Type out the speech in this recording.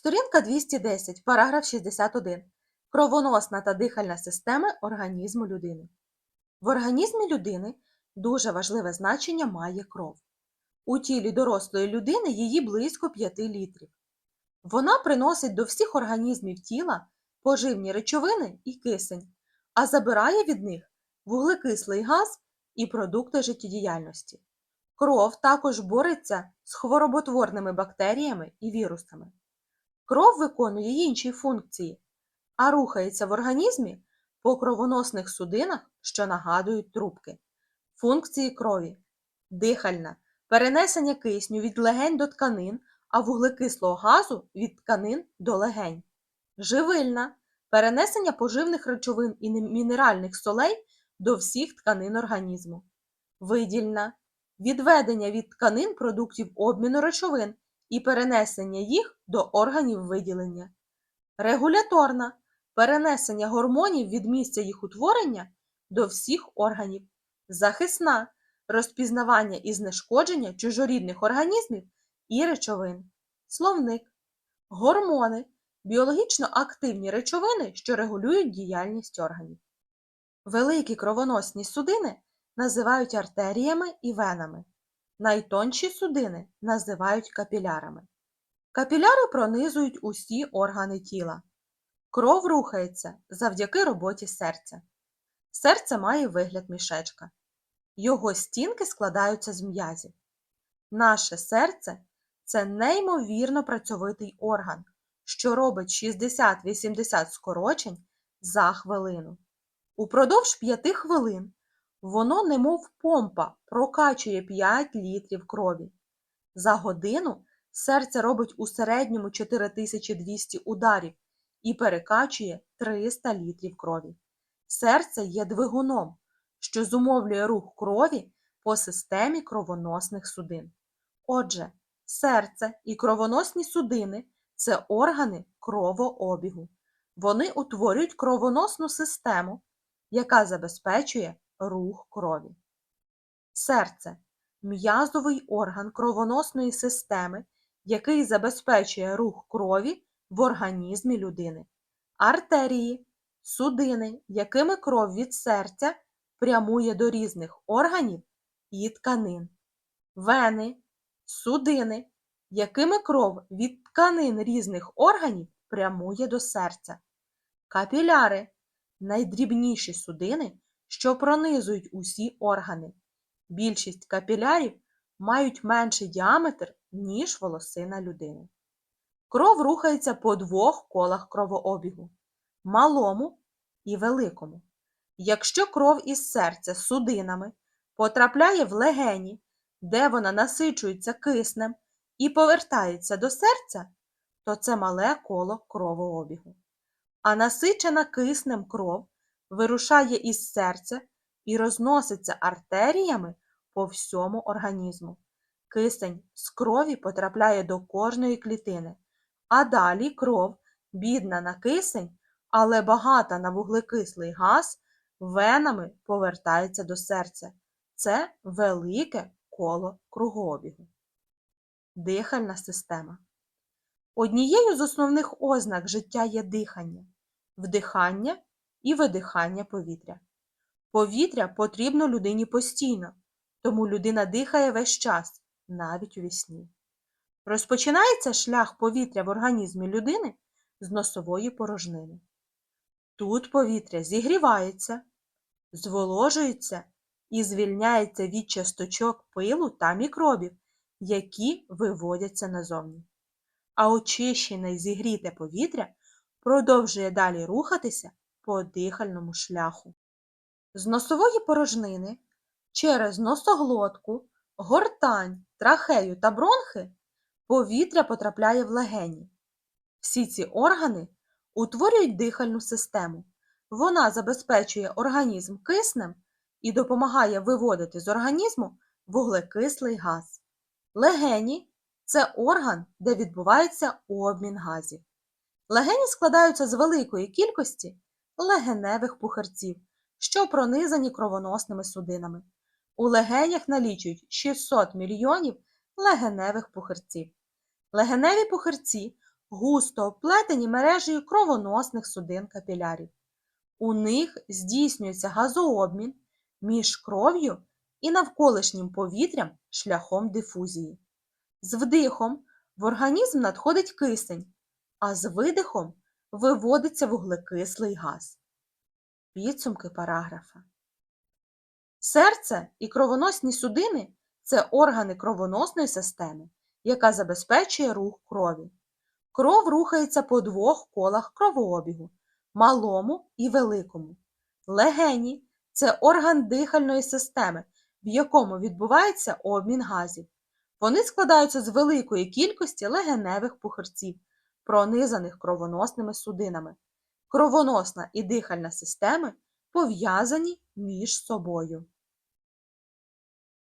Сторінка 210, параграф 61. Кровоносна та дихальна системи організму людини. В організмі людини дуже важливе значення має кров. У тілі дорослої людини її близько 5 літрів. Вона приносить до всіх організмів тіла поживні речовини і кисень, а забирає від них вуглекислий газ і продукти життєдіяльності. Кров також бореться з хвороботворними бактеріями і вірусами. Кров виконує інші функції, а рухається в організмі по кровоносних судинах, що нагадують трубки. Функції крові дихальна перенесення кисню від легень до тканин, а вуглекислого газу від тканин до легень. Живильна перенесення поживних речовин і мінеральних солей до всіх тканин організму. Видільна відведення від тканин продуктів обміну речовин і перенесення їх до органів виділення. Регуляторна перенесення гормонів від місця їх утворення до всіх органів. Захисна розпізнавання і знешкодження чужорідних організмів і речовин. Словник. Гормони біологічно активні речовини, що регулюють діяльність органів. Великі кровоносні судини називають артеріями і венами. Найтонші судини називають капілярами. Капіляри пронизують усі органи тіла. Кров рухається завдяки роботі серця. Серце має вигляд мішечка. Його стінки складаються з м'язів. Наше серце це неймовірно працьовитий орган, що робить 60-80 скорочень за хвилину. Упродовж 5 хвилин воно, немов помпа, прокачує 5 літрів крові. За годину серце робить у середньому 4200 ударів і перекачує 300 літрів крові. Серце є двигуном, що зумовлює рух крові по системі кровоносних судин. Отже, серце і кровоносні судини це органи кровообігу. Вони утворюють кровоносну систему, яка забезпечує рух крові. Серце м'язовий орган кровоносної системи, який забезпечує рух крові в організмі людини. Артерії судини, якими кров від серця прямує до різних органів і тканин. Вени судини, якими кров від тканин різних органів прямує до серця. Капіляри найдрібніші судини, що пронизують усі органи. Більшість капілярів мають менший діаметр, ніж волосина людини. Кров рухається по двох колах кровообігу малому і великому. Якщо кров із серця судинами потрапляє в легені, де вона насичується киснем і повертається до серця, то це мале коло кровообігу. А насичена киснем кров вирушає із серця і розноситься артеріями по всьому організму. Кисень з крові потрапляє до кожної клітини, а далі кров, бідна на кисень, але багата на вуглекислий газ, венами повертається до серця. Це велике коло кругообігу. Дихальна система. Однією з основних ознак життя є дихання, вдихання і видихання повітря. Повітря потрібно людині постійно, тому людина дихає весь час, навіть у вісні. Розпочинається шлях повітря в організмі людини з носової порожнини. Тут повітря зігрівається, зволожується і звільняється від часточок пилу та мікробів, які виводяться назовні. А очищене й зігріте повітря продовжує далі рухатися по дихальному шляху. З носової порожнини через носоглотку, гортань, трахею та бронхи повітря потрапляє в легені. Всі ці органи утворюють дихальну систему. Вона забезпечує організм киснем і допомагає виводити з організму вуглекислий газ. Легені це орган, де відбувається обмін газів. Легені складаються з великої кількості легеневих пухарців, що пронизані кровоносними судинами. У легенях налічують 600 мільйонів легеневих пухарців. Легеневі пухарці густо обплетені мережею кровоносних судин капілярів. У них здійснюється газообмін між кров'ю і навколишнім повітрям шляхом дифузії. З вдихом в організм надходить кисень, а з видихом виводиться вуглекислий газ. Підсумки параграфа. Серце і кровоносні судини це органи кровоносної системи, яка забезпечує рух крові. Кров рухається по двох колах кровообігу малому і великому. Легені це орган дихальної системи, в якому відбувається обмін газів. Вони складаються з великої кількості легеневих пухирців, пронизаних кровоносними судинами. Кровоносна і дихальна системи пов'язані між собою.